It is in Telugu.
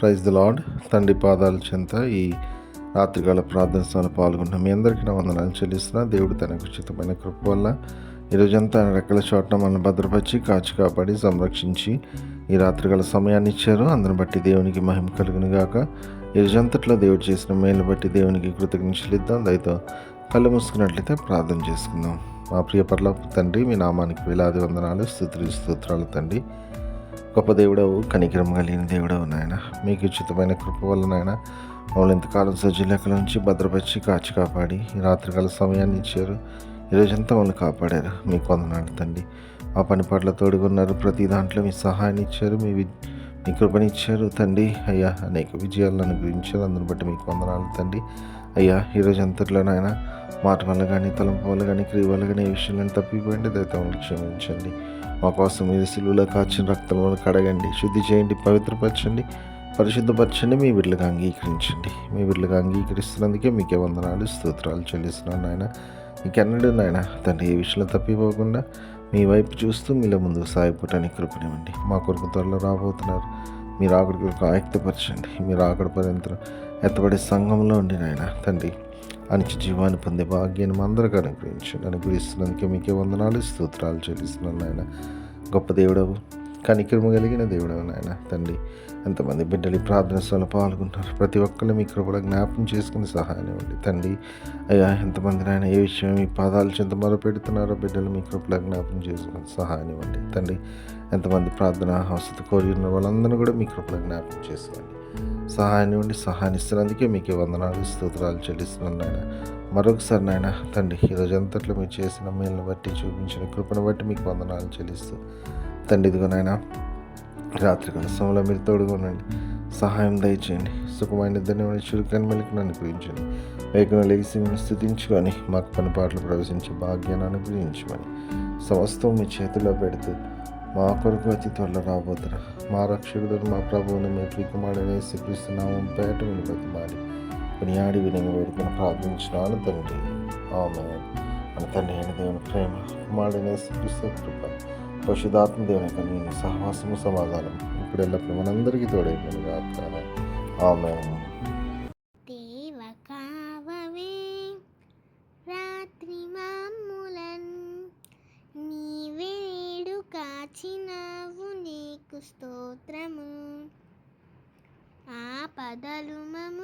ప్రైజ్ ద లాడ్ తండ్రి పాదాల చెంత ఈ రాత్రికాల ప్రార్థన స్థానం పాల్గొంటున్నాం మీ అందరికీ నా వందనాలు చెల్లిస్తున్నా. దేవుడు తనకు ఉచితమైన కృప వల్ల ఈరోజంతా ఆయన రెక్కల చోట్ల మనల్ని భద్రపరిచి కాచి కాపాడి సంరక్షించి ఈ రాత్రికాల సమయాన్ని ఇచ్చారు. అందరిని బట్టి దేవునికి మహిమ కలుగును గాక. ఈరోజంతట్లో దేవుడు చేసిన మేలు బట్టి దేవునికి కృతజ్ఞతలు చెల్లిద్దాం. దయతో కళ్ళు మూసుకున్నట్లయితే ప్రార్థన చేసుకుందాం. మా ప్రియ పర్లోపు తండ్రి మీ నామానికి వేలాది వందనాలు స్థుతులు స్తోత్రాలు తండ్రి. గొప్ప దేవుడవు కనికరం కలిగిన దేవుడవు నాయన. మీకు ఉచితమైన కృప వల్ల నాయన మమ్మల్ని ఇంతకాలం సజ్జలెక్కల నుంచి భద్రపరిచి కాచి కాపాడి రాత్రికాల సమయాన్ని ఇచ్చారు. ఈరోజంతా మమ్మల్ని కాపాడారు. మీకు వందనాలు తండ్రి. మా పని పట్ల తోడుగున్నారు ప్రతి దాంట్లో మీ సహాయాన్ని ఇచ్చారు. మీ వి కృపనిచ్చారు తండ్రి. అయ్యా అనేక విజయాలను అనుగ్రహించారు అందరిని బట్టి మీకు వందనాలు తండ్రి. అయ్యా ఈరోజు అంతట్లో నాయన మాట వల్ల కానీ తలంపు వల్ల కానీ క్రియ వల్ల కానీ ఏ విషయంలో తప్పిపోయింది. దయతో క్షమించండి. మా కోసం మీరు సిలువలో కాచిన రక్తంలో కడగండి. శుద్ధి చేయండి పవిత్రపరచండి పరిశుద్ధపరచండి. మీ బిడ్డలుగా అంగీకరించండి. మీ బిడ్డలుగా అంగీకరిస్తున్నందుకే మీకే వందనాలు స్తోత్రాలు చెల్లిస్తున్నాను నాయన. ఇంకెన్నడూ నాయన తండ్రి ఏ విషయంలో తప్పిపోకుండా మీ వైపు చూస్తూ మీలో ముందుకు సాగిపోవటానికి కృపనివ్వండి. మా కొరకు త్వరలో రాబోతున్నారు. మీరు ఆకడి కొరకు ఆయుక్తపరచండి. మీరు ఆకడి పర్యంతరం ఎత్తబడే సంఘంలో ఉండి నాయన తండ్రి అనిచి జీవాన్ని పొందే భాగ్యాన్ని అందరికీ అనుగ్రహించండి. అనుగ్రహిస్తున్నందుకే మీకే వందనాలు స్తోత్రాలు చెల్లిస్తున్నాను నాయన. గొప్ప దేవుడవు కనికరము కలిగిన దేవుడు నాయన తండ్రి. ఎంతమంది బిడ్డలు ఈ ప్రార్థన స్థలంలో పాల్గొంటారు ప్రతి ఒక్కరిని మీ కృపలో జ్ఞాపకం చేసుకుని సహాయం ఇవ్వండి. తండ్రి అయ్యా ఎంతమంది నాయన ఏ విషయం మీ పాదాలు చెంత మొరపెడుతున్నారో బిడ్డలు మీ కృపలో జ్ఞాపకం చేసుకుని సహాయం ఇవ్వండి. తండ్రి ఎంతమంది ప్రార్థన అవసరం కోరి ఉన్న వాళ్ళందరూ కూడా మీ కృపలో జ్ఞాపకం చేసుకోండి. సహాయాన్ని ఇవ్వండి. సహాయం ఇస్తున్నందుకే మీకు వందనాలు స్తోత్రాలు చెల్లిస్తున్నాను నాయన. మరొకసారి నాయన తండ్రి ఈరోజు అంతట్లో మీరు చేసిన మేలును బట్టి చూపించిన కృపను బట్టి మీకు వందనాలు చెల్లిస్తూ తండ్రి ఇదిగో నాయన రాత్రికాల సమయంలో మీరు తోడుగా ఉండండి సహాయం దయచేయండి. సుఖమైన ధన్యమైన చురుకని మెలకు అనుగ్రహించండి వేగన లేచి మేము స్థుతించుకొని మాకు పని పాటలు ప్రవేశించే భాగ్యాన్ని అనుగ్రహించమని సమస్తం మీ చేతిలో పెడుతూ మా కొరకు అతి త్వరలో రాబోతున్నా మా రక్షకుడు మా ప్రభువుని మీ ప్రికుమారుని శ్రీకృష్ణనామం పేట విని బతిమాడి కొనియాడి వినయ ప్రార్థించినాను తండ్రి. ఆమె తండ్రి అయిన దేవుని ప్రేమ కుమారుడనే శ్రీకృష్ణ కృప పశుధాత్మ దేవుని యొక్క నేను సహవాసము సమాధానం ఇప్పుడు ఎల్లప్పుడు మనందరికీ తోడైపోయిన గాక ఆమె దేవ నీకు స్తోత్రము. ఆ పదలు మము